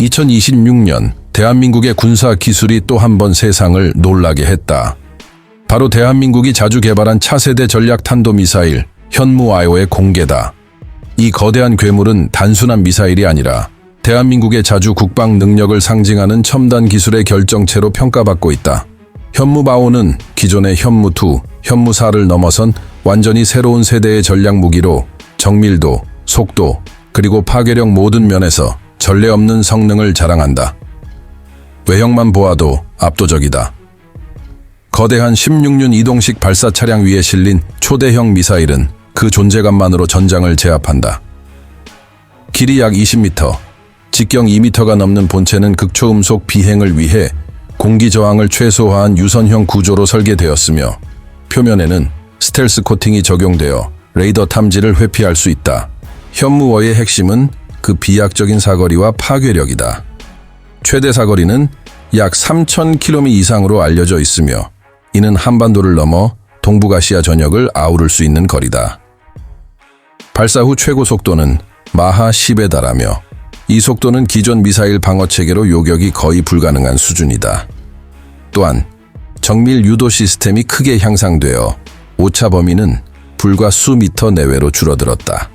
2026년 대한민국의 군사 기술이 또 한 번 세상을 놀라게 했다. 바로 대한민국이 자주 개발한 차세대 전략 탄도 미사일 현무아이오의 공개다. 이 거대한 괴물은 단순한 미사일이 아니라 대한민국의 자주 국방 능력을 상징하는 첨단 기술의 결정체로 평가받고 있다. 현무바오는 기존의 현무2, 현무4를 넘어선 완전히 새로운 세대의 전략 무기로 정밀도, 속도, 그리고 파괴력 모든 면에서 전례 없는 성능을 자랑한다. 외형만 보아도 압도적이다. 거대한 16륜 이동식 발사 차량 위에 실린 초대형 미사일은 그 존재감만으로 전장을 제압한다. 길이 약 20m, 직경 2m가 넘는 본체는 극초음속 비행을 위해 공기 저항을 최소화한 유선형 구조로 설계되었으며 표면에는 스텔스 코팅이 적용되어 레이더 탐지를 회피할 수 있다. 현무어의 핵심은 그 비약적인 사거리와 파괴력이다. 최대 사거리는 약 3,000km 이상으로 알려져 있으며 이는 한반도를 넘어 동북아시아 전역을 아우를 수 있는 거리다. 발사 후 최고 속도는 마하 10에 달하며 이 속도는 기존 미사일 방어 체계로 요격이 거의 불가능한 수준이다. 또한 정밀 유도 시스템이 크게 향상되어 오차 범위는 불과 수 미터 내외로 줄어들었다.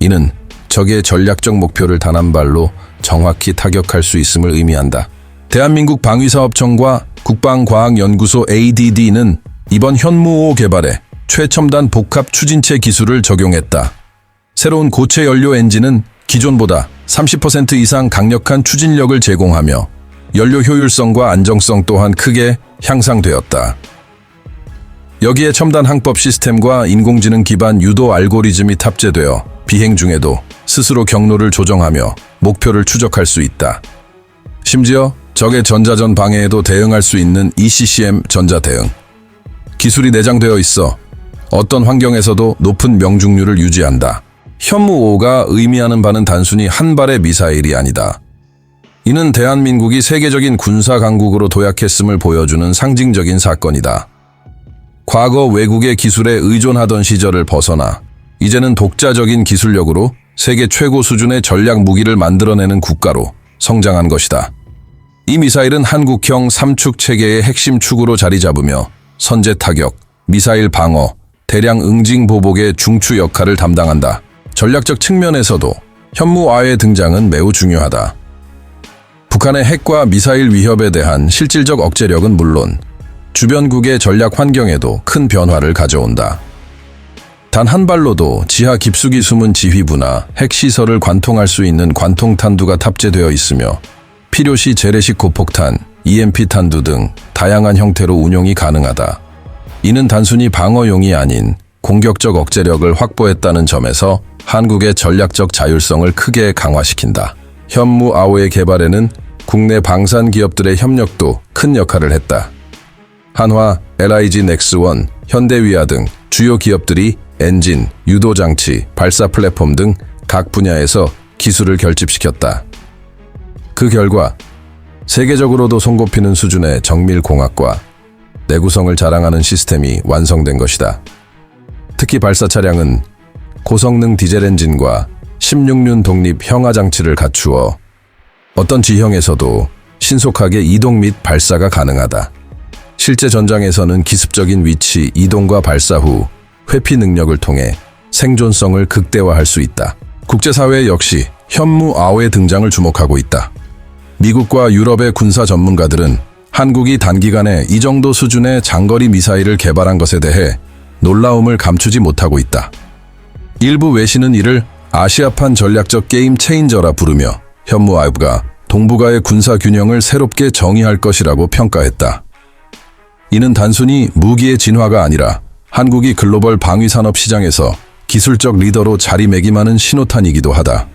이는 적의 전략적 목표를 단 한 발로 정확히 타격할 수 있음을 의미한다. 대한민국 방위사업청과 국방과학연구소 ADD는 이번 현무5 개발에 최첨단 복합 추진체 기술을 적용했다. 새로운 고체 연료 엔진은 기존보다 30% 이상 강력한 추진력을 제공하며 연료 효율성과 안정성 또한 크게 향상되었다. 여기에 첨단 항법 시스템과 인공지능 기반 유도 알고리즘이 탑재되어 비행 중에도 스스로 경로를 조정하며 목표를 추적할 수 있다. 심지어 적의 전자전 방해에도 대응할 수 있는 ECCM 전자 대응. 기술이 내장되어 있어 어떤 환경에서도 높은 명중률을 유지한다. 현무5가 의미하는 바는 단순히 한 발의 미사일이 아니다. 이는 대한민국이 세계적인 군사 강국으로 도약했음을 보여주는 상징적인 사건이다. 과거 외국의 기술에 의존하던 시절을 벗어나 이제는 독자적인 기술력으로 세계 최고 수준의 전략 무기를 만들어내는 국가로 성장한 것이다. 이 미사일은 한국형 삼축 체계의 핵심 축으로 자리 잡으며 선제 타격, 미사일 방어, 대량 응징 보복의 중추 역할을 담당한다. 전략적 측면에서도 현무아의 등장은 매우 중요하다. 북한의 핵과 미사일 위협에 대한 실질적 억제력은 물론 주변국의 전략 환경에도 큰 변화를 가져온다. 단 한 발로도 지하 깊숙이 숨은 지휘부나 핵시설을 관통할 수 있는 관통탄두가 탑재되어 있으며 필요시 재래식 고폭탄, EMP 탄두 등 다양한 형태로 운용이 가능하다. 이는 단순히 방어용이 아닌 공격적 억제력을 확보했다는 점에서 한국의 전략적 자율성을 크게 강화시킨다. 현무 아오의 개발에는 국내 방산 기업들의 협력도 큰 역할을 했다. 한화, LIG 넥스원, 현대위아 등 주요 기업들이 엔진, 유도 장치, 발사 플랫폼 등 각 분야에서 기술을 결집시켰다. 그 결과 세계적으로도 손꼽히는 수준의 정밀 공학과 내구성을 자랑하는 시스템이 완성된 것이다. 특히 발사 차량은 고성능 디젤 엔진과 16륜 독립 형하 장치를 갖추어 어떤 지형에서도 신속하게 이동 및 발사가 가능하다. 실제 전장에서는 기습적인 위치, 이동과 발사 후 회피 능력을 통해 생존성을 극대화할 수 있다. 국제사회 역시 현무 아오의 등장을 주목하고 있다. 미국과 유럽의 군사 전문가들은 한국이 단기간에 이 정도 수준의 장거리 미사일을 개발한 것에 대해 놀라움을 감추지 못하고 있다. 일부 외신은 이를 아시아판 전략적 게임 체인저라 부르며 현무 아이브가 동북아의 군사 균형을 새롭게 정의할 것이라고 평가했다. 이는 단순히 무기의 진화가 아니라 한국이 글로벌 방위 산업 시장에서 기술적 리더로 자리매김하는 신호탄이기도 하다.